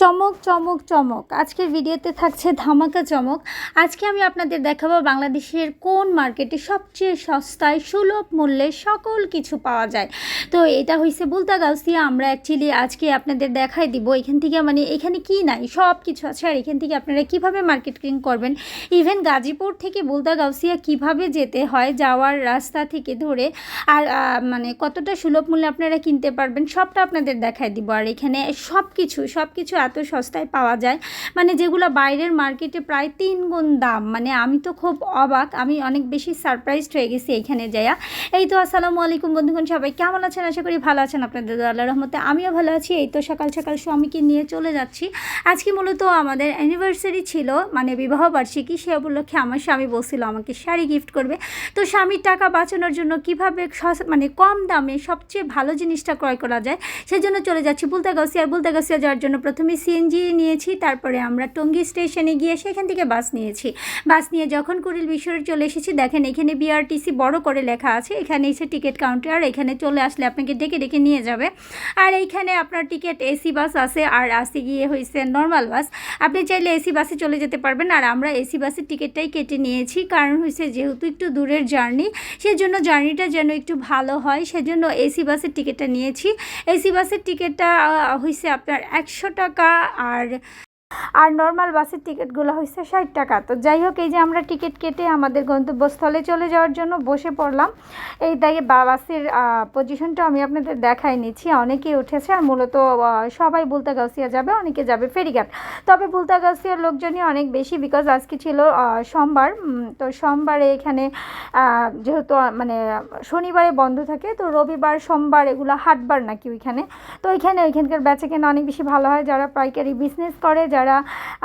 চমক চমক চমক। আজকের ভিডিওতে থাকছে ধামাকা চমক। আজকে আমি আপনাদের দেখাবো বাংলাদেশের কোন মার্কেটে সবচেয়ে সস্তায় সুলভ মূল্যে সকল কিছু পাওয়া যায়। তো এটা হয়েছে বুলতা গাউসিয়া আমরা অ্যাকচুয়ালি আজকে আপনাদের দেখাই দিব এখান থেকে মানে এখানে কি নাই সব কিছু আছে। আর এখান থেকে আপনারা কীভাবে মার্কেটিং করবেন? ইভেন গাজীপুর থেকে বুলতা গাউসিয়া কীভাবে যেতে হয়, যাওয়ার রাস্তা থেকে ধরে আর মানে কতটা সুলভ মূল্যে আপনারা কিনতে পারবেন, সবটা আপনাদের দেখাই দিব। আর এখানে সব কিছু সব কিছু এত সস্তায় পাওয়া যায়? মানে যেগুলো বাইরের মার্কেটে প্রায় তিন গুণ দাম। মানে আমি তো খুব অবাক, আমি অনেক বেশি সারপ্রাইজড হয়ে গেছি এখানে যাইয়া। এই তো আসসালামু আলাইকুম বন্ধুগণ, সবাই কেমন আছেন? আশা করি ভালো আছেন আপনাদের আল্লাহ রহমতে। আমিও ভালো আছি। এই তো সকাল সকাল স্বামীকে নিয়ে চলে যাচ্ছি। আজকে মূলত আমাদের অ্যানিভার্সারি ছিল মানে বিবাহ বার্ষিকী, সে উপলক্ষে আমার স্বামী বলছিল আমাকে শাড়ি গিফট করবে। তো স্বামীর টাকা বাঁচানোর জন্য কীভাবে মানে কম দামে সবচেয়ে ভালো জিনিসটা ক্রয় করা যায়, সেজন্য চলে যাচ্ছি বুলতা গাছিয়া আর বুলতা যাওয়ার জন্য প্রথমে সিএনজি নিয়েছি, তারপরে আমরা টঙ্গী স্টেশনে গিয়ে সেখান থেকে বাস নিয়েছি। বাস নিয়ে যখন কুড়িল বিশ্বরে চলে এসেছি, দেখেন এখানে বিআরটিসি বড় করে লেখা আছে, এখানে এসে টিকিট কাউন্টার এখানে চলে আসলে আপনাকে ডেকে ডেকে নিয়ে যাবে। আর এইখানে আপনার টিকিট, এসি বাস আছে, আর আসতে গিয়ে হয়েছে নর্মাল বাস। আপনি চাইলে এসি বাসে চলে যেতে পারবেন, আর আমরা এসি বাসের টিকিটটাই কেটে নিয়েছি। কারণ হয়েছে যেহেতু একটু দূরের জার্নি, সেজন্য জার্নিটা যেন একটু ভালো হয়, সেজন্য এসি বাসের টিকিটটা নিয়েছি। এসি বাসের টিকিটটা হয়েছে আপনার একশো টাকা আর আর নর্মাল বাসের টিকিটগুলো হয়েছে ষাট টাকা। তো যাই হোক, এই যে আমরা টিকিট কেটে আমাদের গন্তব্যস্থলে চলে যাওয়ার জন্য বসে পড়লাম। এই বা- বাসের পজিশনটা আমি আপনাদের দেখাই নিচ্ছি। অনেকেই উঠেছে আর মূলত সবাই বুলতাগাউসিয়া যাবে, অনেকে যাবে ফেরিঘাট। তবে বুলতাগাউসিয়ার লোকজনই অনেক বেশি বিকজ আজকে ছিল সোমবার। তো সোমবারে এখানে যেহেতু মানে শনিবারে বন্ধ থাকে, তো রবিবার, সোমবার এগুলো হাটবার নাকি ওইখানে। তো ওইখানে ওইখানকার বেচা কেনা অনেক বেশি ভালো হয়, যারা পাইকারি বিজনেস করে, যারা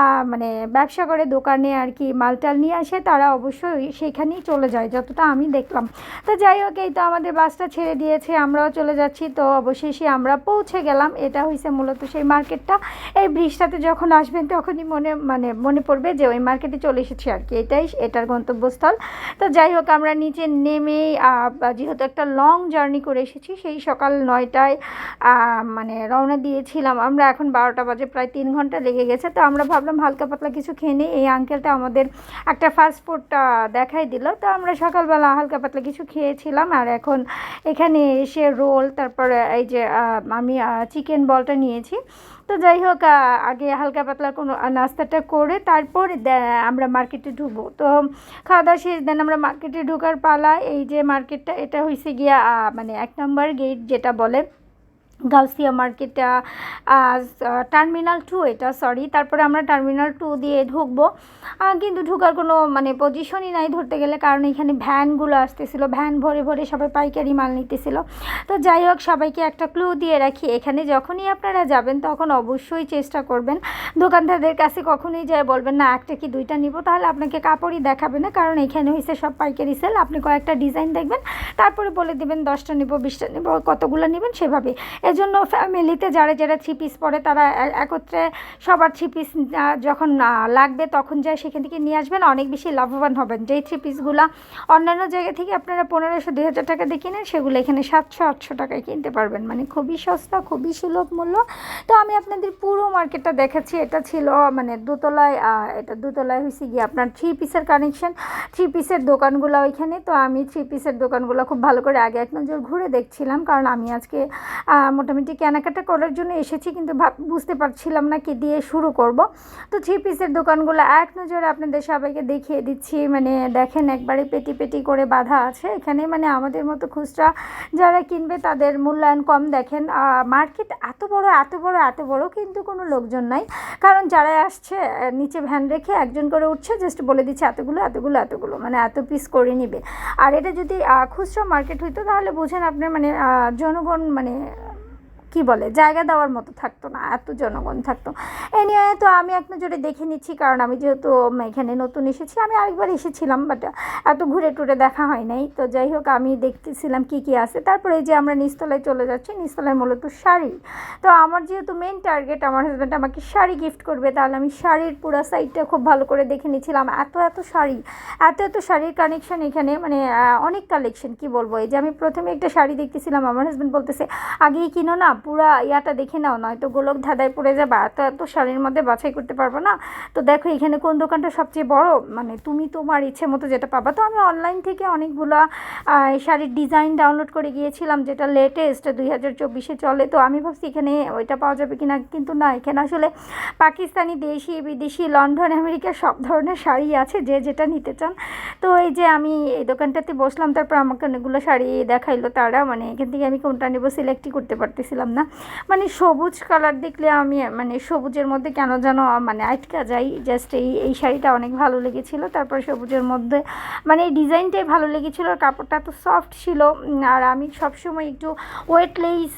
আহ, মানে ব্যবসা করে দোকানে আর কি মালটাল নিয়ে আসে তারা অবশ্যই সেখানেই চলে যায় যতটা আমি দেখলাম। তো যাই হোক এই তো আমাদের বাসটা ছেড়ে দিয়েছে আমরাও চলে যাচ্ছি। তো অবশেষে আমরা পৌঁছে গেলাম এটা হয়েছে মূলত সেই মার্কেটটা। এই ব্রিজটাতে যখন আসবেন তখনই মনে মানে মনে পড়বে যে ওই মার্কেটে চলে এসেছি আর কি এটাই এটার গন্তব্যস্থল। তো যাই হোক আমরা নিচে নেমেই যেহেতু একটা লং জার্নি করে এসেছি সেই সকাল নয়টায় মানে রওনা দিয়েছিলাম। আমরা এখন বারোটা বাজে প্রায় তিন ঘণ্টা লেগে গেছে। তো আমরা ভাবলাম হালকা পাতলা কিছু খেয়ে নিই। এই আঙ্কেলটা আমাদের একটা ফাস্ট ফুডটা দেখাই দিল। তো আমরা সকালবেলা হালকা পাতলা কিছু খেয়েছিলাম আর এখন এখানে এসে রোল তারপরে এই যে আমি চিকেন বলটা নিয়েছি। তো যাই হোক আগে হালকা পাতলা কোনো নাস্তাটা করে তারপর আমরা মার্কেটে ঢুকবো। তো খাওয়া দাওয়া শেষ দেন আমরা মার্কেটে ঢোকার পালা। এই যে মার্কেটটা এটা হয়েছে গিয়া মানে এক নম্বর গেট যেটা বলে। গাউসিয়া মার্কেটটা টার্মিনাল টু এটা সরি তারপরে আমরা টার্মিনাল টু দিয়ে ঢুকবো। কিন্তু ঢুকার কোনো মানে পজিশনই নাই ধরতে গেলে, কারণ এখানে ভ্যানগুলো আসতেছিলো, ভ্যান ভরে ভরে সবাই পাইকারি মাল নিতেছিল। তো যাই হোক, সবাইকে একটা ক্লু দিয়ে রাখি, এখানে যখনই আপনারা যাবেন, তখন অবশ্যই চেষ্টা করবেন। দোকানদারদের কাছে কখনোই যায় বলবেন, না, একটা কি দুইটা নিব? তাহলে আপনাকে কাপড়ই দেখাবে না, কারণ এখানে হয়েছে সব পাইকারি সেল। আপনি কয়েকটা ডিজাইন দেখবেন, তারপরে বলে দেবেন, দশটা নেব, বিশটা নেব, কতগুলো নেবেন? সেভাবে। এজন্য ফ্যামিলিতে যারা যারা থ্রি পিস পরে তারা একত্রে সবার থ্রি পিস যখন লাগবে তখন যায় সেখান থেকে নিয়ে আসবেন। অনেক বেশি লাভবান হবেন। যেই থ্রি পিসগুলো অন্যান্য জায়গা থেকে আপনারা পনেরোশো দুই হাজার টাকা দিয়ে কিনেন, সেগুলো এখানে সাতশো, আটশো টাকায় কিনতে পারবেন। মানে খুবই সস্তা, খুবই সুলভ মূল্য। তো আমি আপনাদের পুরো মার্কেটটা দেখাচ্ছি। এটা ছিল মানে দোতলায় এটা দোতলায় হয়েছে গিয়ে আপনার থ্রি পিসের কানেকশন থ্রি পিসের দোকানগুলো ওইখানে। তো আমি থ্রি পিসের দোকানগুলো খুব ভালো করে আগে এক নজর ঘুরে দেখছিলাম। কারণ আমি আজকে মোটামুটি কেনাকাটা করার জন্য এসেছি, কিন্তু ভাব- বুঝতে পারছিলাম না কি দিয়ে শুরু করব। তো থ্রি পিসের দোকানগুলো এক নজরে আপনাদের সবাইকে দেখিয়ে দিচ্ছি। মানে দেখেন একবারে পেটি পেটি করে বাঁধা আছে। এখানে মানে আমাদের মতো খুচরা যারা কিনবে তাদের মূল্যায়ন কম দেখেন। মার্কেট এত বড় এত বড় এত বড় কিন্তু কোনো লোকজন নাই। কারণ যারা আসছে নিচে ভ্যান রেখে একজন করে উঠছে জাস্ট বলে দিচ্ছে এতগুলো এতগুলো এতগুলো মানে এত পিস করে নিবে। আর এটা যদি খুচরা মার্কেট হইতো তাহলে বুঝেন আপনার মানে জনগণ মানে কি বলে, জায়গা দেওয়ার মতো থাকতো না, এত জনগণ থাকতো। এ নিয়ে তো আমি এক নজরে দেখে নিচ্ছি, কারণ আমি যেহেতু এখানে নতুন এসেছি, আমি আরেকবার এসেছিলাম বাট এত ঘুরে টুরে দেখা হয় নাই। তো যাই হোক, আমি দেখতেছিলাম কি কি আছে। তারপরে যে আমরা নিচতলায় চলে যাচ্ছি নিচতলায় মূলত শাড়ি। তো আমার যেহেতু মেন টার্গেট আমার হাজব্যান্ড আমাকে শাড়ি গিফট করবে, তাহলে আমি শাড়ির পুরো সাইডটা খুব ভালো করে দেখে নিচ্ছিলাম। এত এত শাড়ি, এত এত শাড়ির কানেকশন এখানে মানে অনেক কালেকশন কি বলব? এই যে আমি প্রথমে একটা শাড়ি দেখতেছিলাম, আমার হাজব্যান্ড বলতেছে, আগেই কিনো না পুরা ইয়াটা দেখে নাও, নয়তো গোলক ধাঁধায় পড়ে যাবে। এত এত শাড়ির মধ্যে বাছাই করতে পারব না। তো দেখো, এখানে কোন দোকানটা সবচেয়ে বড়? মানে তুমি তোমার ইচ্ছে মতো যেটা পাবা। তো আমি অনলাইন থেকে অনেকগুলো শাড়ির ডিজাইন ডাউনলোড করে গিয়েছিলাম, যেটা লেটেস্ট দুই হাজার চব্বিশে চলে। তো আমি ভাবছি এখানে ওইটা পাওয়া যাবে কিনা? কিন্তু না, এখানে আসলে পাকিস্তানি দেশি, বিদেশি, লন্ডন, আমেরিকা সব ধরনের শাড়ি আছে, যে যেটা নিতে চান। তো এই যে আমি এই দোকানটাতে বসলাম, তারপর আমাকে অনেকগুলো শাড়ি দেখাইলো তারা। মানে এখান থেকে আমি কোনটা নেব সিলেক্টই করতে পারতেছিলাম না? মানে সবুজ কালার দেখলে আমি মানে সবুজের মধ্যে কেন যেন মানে আটকা যাই। জাস্ট এই এই শাড়িটা অনেক ভালো লেগেছিলো। তারপর সবুজের মধ্যে মানে এই ডিজাইনটাই ভালো লেগেছিলো। কাপড়টা তো সফট ছিল। আর আমি সবসময় একটু ওয়েটলেস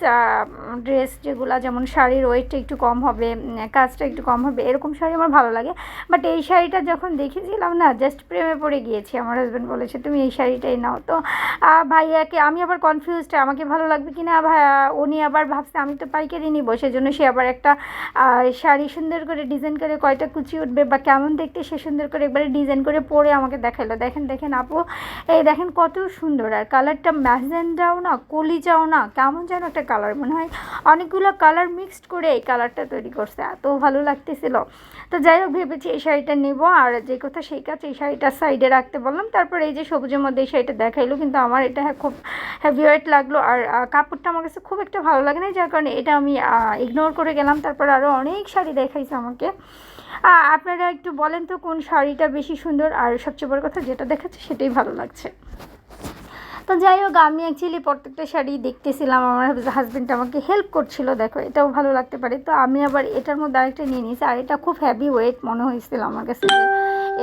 ড্রেস যেগুলো, যেমন শাড়ির ওয়েটটা একটু কম হবে কাজটা একটু কম হবে, এরকম শাড়ি আমার ভালো লাগে। বাট এই শাড়িটা যখন দেখেছিলাম না জাস্ট প্রেমে পড়ে গিয়েছি। আমার হাজব্যান্ড বলেছে, তুমি এই শাড়িটাই নাও। তো ভাইয়াকে, আমি আবার কনফিউজড আমাকে ভালো লাগবে কি না ভাইয়া, উনি আবার ভাবছে, আমি তো পাইকারি নিবো। সেজন্য সে আবার একটা শাড়ি সুন্দর করে ডিজাইন করে কয়টা কুচি উঠবে বা কেমন দেখতে সে সুন্দর করে একবারে ডিজাইন করে পরে আমাকে দেখাইলো দেখেন দেখেন আপু, এই দেখেন কত সুন্দর। আর কালারটা ম্যাজেন্ডাও না, কলিজাও না, কেমন যেন একটা কালার মনে হয় অনেকগুলো কালার মিক্সড করে এই কালারটা তৈরি করছে। এত ভালো লাগতেছিল। তো যাই হোক, ভেবেছি এই শাড়িটা নেব। আর যে কথা সেই কাজ, এই শাড়িটা সাইডে রাখতে বললাম। তারপর এই যে সবুজের মধ্যে এই শাড়িটা দেখাইলো। কিন্তু আমার এটা খুব হেভি ওয়েট লাগল। আর কাপড়টা আমার কাছে খুব একটা ভালো লাগে না। যার কারণে এটা আমি ইগনোর করে গেলাম। তারপর আরও অনেক শাড়ি দেখাইছে আমাকে। আপনারা একটু বলেন তো, কোন শাড়িটা বেশি সুন্দর? আর সবচেয়ে বড় কথা, যেটা দেখাচ্ছে সেটাই ভালো লাগছে। তো যাই হোক, আমি অ্যাকচুয়ালি প্রত্যেকটা শাড়ি দেখতেছিলাম। আমার হাজব্যান্ড আমাকে হেল্প করছিল, দেখো, এটাও ভালো লাগতে পারে। তো আমি আবার এটার মধ্যে আরেকটা নিয়ে নিয়েছি। আর এটা খুব হ্যাভি ওয়েট মনে হয়েছিল আমার কাছে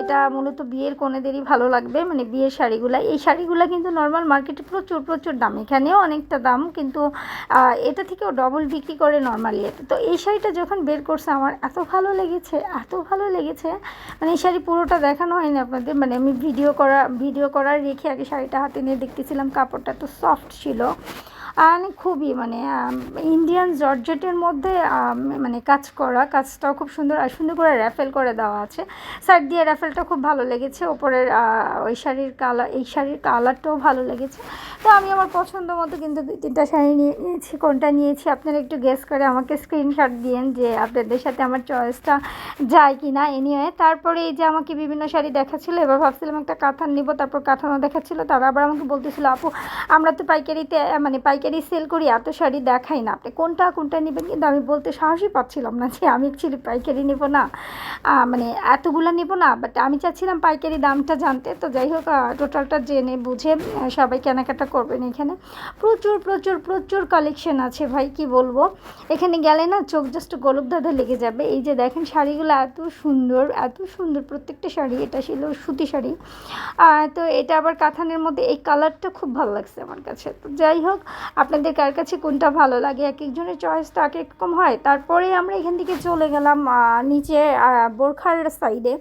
এটা মূলত বিয়ের কোনেদেরই ভালো লাগবে মানে বিয়ের শাড়িগুলো এই শাড়িগুলো কিন্তু নর্মাল মার্কেটে প্রচুর প্রচুর দাম। এখানেও অনেকটা দাম, কিন্তু এটা থেকেও ডবল বিক্রি করে নর্মালি তো এই শাড়িটা যখন বের করছে, আমার এত ভালো লেগেছে, এত ভালো লেগেছে। মানে এই শাড়ি পুরোটা দেখানো হয়নি আপনাদের মানে আমি ভিডিও করা ভিডিও করার রেখে আগে শাড়িটা হাতে নিয়ে দেখতেছিলাম, কাপড়টা তো সফট ছিল। আর খুবই মানে ইন্ডিয়ান জর্জেটের মধ্যে মানে কাজ করা, কাজটাও খুব সুন্দর, আর সুন্দর করে র্যাফেল করে দেওয়া আছে। সাইড দিয়ে র্যাফেলটা খুব ভালো লেগেছে। ওপরের ওই শাড়ির কালার এই শাড়ির কালারটাও ভালো লেগেছে। তো আমি আমার পছন্দ মতো কিন্তু দুই, তিনটা শাড়ি নিয়ে নিয়েছি। কোনটা নিয়েছি? আপনারা একটু গেস করে আমাকে স্ক্রিনশট দিয়েন যে আপনাদের সাথে আমার চয়েসটা যায় কি না এনিওয়ে তারপরে এই যে আমাকে বিভিন্ন শাড়ি দেখাচ্ছিলো, এবার ভাবছিলাম একটা কাঁথান নিব, তারপর কাঁথানো দেখাচ্ছিলো, তারা আবার আমাকে বলতেছিল, আপু, আমরা তো পাইকারিতে মানে পাইকারি সেল করি, এত শাড়ি দেখাই না। আপনি কোনটা কোনটা নেবেন কিন্তু আমি বলতে সাহসই পাচ্ছিলাম না যে আমি অ্যাকচুয়ালি পাইকারি নেব না। মানে এতগুলো নেব না বাট আমি চাচ্ছিলাম পাইকারি দামটা জানতে। তো যাই হোক টোটালটা জেনে বুঝে সবাই কেনাকাটা করবেন এখানে। প্রচুর প্রচুর প্রচুর কালেকশন আছে ভাই, কি বলব? এখানে গেলে না চোখ জাস্ট গোলক দাদা লেগে যাবে। এই যে দেখেন শাড়িগুলো এত সুন্দর এত সুন্দর প্রত্যেকটা শাড়ি, এটা ছিল সুতি শাড়ি। তো এটা আবার কাঁথানের মধ্যে, এই কালারটা খুব ভালো লাগছে আমার কাছে। তো যাই হোক আপনাদের কার কাছে কোনটা ভালো লাগে? এক একজনের চয়েস তো এক এক রকম হয়। তারপরে আমরা এখান থেকে চলে গেলাম নিচে বোরখার সাইডে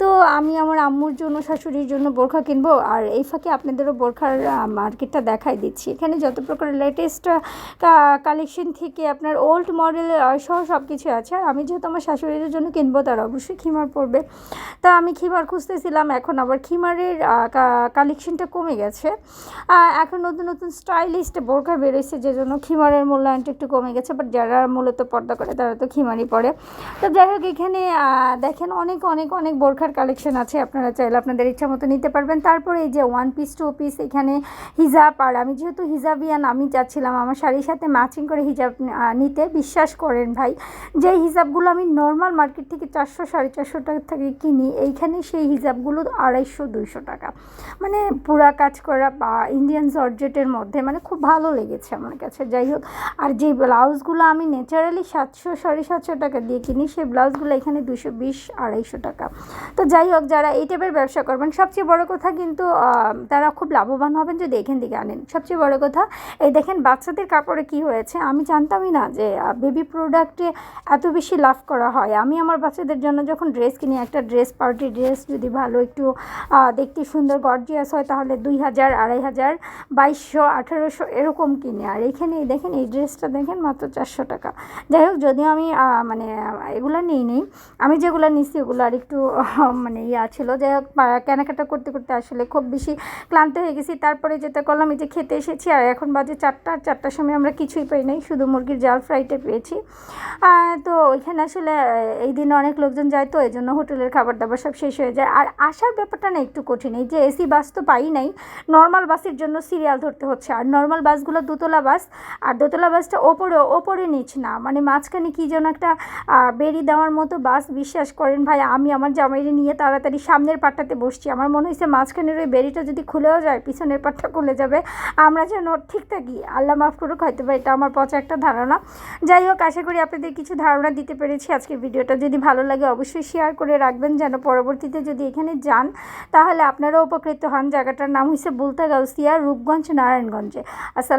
তো আমি আমার আম্মুর জন্য, শাশুড়ির জন্য বোরখা কিনবো, আর এই ফাঁকে আপনাদেরও বোরখার মার্কেটটা দেখাই দিচ্ছি। এখানে যত প্রকার লেটেস্ট কালেকশন থেকে আপনার ওল্ড মডেল সহ সব কিছু আছে। আর আমি যেহেতু আমার শাশুড়িদের জন্য কিনবো, তারা অবশ্যই খিমার পড়বে। তা আমি খিমার খুঁজতেছিলাম, এখন আবার খিমারের কালেকশনটা কমে গেছে। এখন নতুন নতুন স্টাইলিস্ট বোরখা বেরোচ্ছে যে জন্য খিমারের মূল্যায়নটা একটু কমে গেছে বাট যারা মূলত পর্দা করে তারা তো খিমারই পরে। তো যাই হোক, এখানে দেখেন অনেক অনেক অনেক বোরখার কালেকশন আছে, আপনারা চাইলে আপনাদের ইচ্ছা মতো নিতে পারবেন। তারপরে এই যে ওয়ান পিস টু পিস এখানে হিজাব, আর আমি যেহেতু হিজাবিয়ান, আমি চাচ্ছিলাম আমার শাড়ির সাথে ম্যাচিং করে হিজাব নিতে, বিশ্বাস করেন ভাই, যে হিজাবগুলো আমি নর্মাল মার্কেট থেকে চারশো, সাড়ে চারশো টাকা থেকে কিনি, এইখানে সেই হিজাবগুলো আড়াইশো, দুইশো টাকা। মানে পুরা কাজ করা বা ইন্ডিয়ান জর্জেটের মধ্যে মানে খুব ভালো লেগেছে আমার কাছে। যাই হোক, আর যে ব্লাউজগুলো আমি ন্যাচারালি সাতশো, সাড়ে সাতশো টাকা দিয়ে কিনি, সেই ব্লাউজগুলো এখানে দুশো বিশ, আড়াইশো টাকা। তো যাই হোক, যারা এই টাইপের ব্যবসা করবেন, সবচেয়ে বড় কথা কিন্তু তারা খুব লাভবান হবেন যদি এখান থেকে আনেন। সবচেয়ে বড় কথা, এই দেখেন বাচ্চাদের কাপড়ে কি হয়েছে, আমি জানতামই না যে বেবি প্রোডাক্টে এত বেশি লাভ করা হয়। আমি আমার বাচ্চাদের জন্য যখন ড্রেস কিনি, একটা ড্রেস পার্টি ড্রেস যদি ভালো একটু দেখতে সুন্দর গর্জিয়াস হয়, তাহলে দুই হাজার, আড়াই হাজার, বাইশশো, আঠারোশো, এরকম কিনে। আর এখানে, দেখেন এই ড্রেসটা দেখেন মাত্র চারশো টাকা। যাই হোক, যদিও আমি মানে এগুলো নিই নেই। আমি যেগুলো নিচ্ছি ওগুলো আর একটু মানে ইয়া ছিল। যাই হোক কেনাকাটা করতে করতে আসলে খুব বেশি ক্লান্ত হয়ে গেছি। তারপরে যেটা করলাম, এই যে খেতে এসেছি। আর এখন বাজে চারটা, আর চারটার সময় আমরা কিছুই পাই নাই। শুধু মুরগির জাল ফ্রাইটা পেয়েছি। তো ওইখানে আসলে, এই দিনে অনেক লোকজন যায় তো এই জন্য হোটেলের খাবার দাবার সব শেষ হয়ে যায়। আর আসার ব্যাপারটা না একটু কঠিন। এই যে এসি বাস তো পাই নাই। নর্মাল বাসের জন্য সিরিয়াল ধরতে হচ্ছে। আর নর্মাল বাসগুলো দোতলা বাস, আর দোতলা বাসটা ওপরে ওপরে নিচ না। মানে মাঝখানে কি যেন একটা বেরি দেওয়ার মতো বাস, বিশ্বাস করেন ভাই, আমি আমার জামাইরে নিয়ে তাড়াতাড়ি সামনের পাটটাতে বসছি। আমার মনে হয়েছে মাঝখানের ওই বেরিটা যদি খুলেও যায়, পিছনের পাটটা খুলে যাবে। আমরা যেন ঠিক থাকি। আল্লাহ মাফ করুক, হয়তো বা এটা আমার পচা একটা ধারণা। যাই হোক, আশা করি আপনাদের কিছু ধারণা দিতে পেরেছি আজকের ভিডিওটা। যদি ভালো লাগে, অবশ্যই শেয়ার করে রাখবেন। যেন পরবর্তীতে যদি এখানে যান, তাহলে আপনারাও উপকৃত হন। জায়গাটার নাম হচ্ছে বুলতা গাউসিয়া রূপগঞ্জ, নারায়ণগঞ্জে।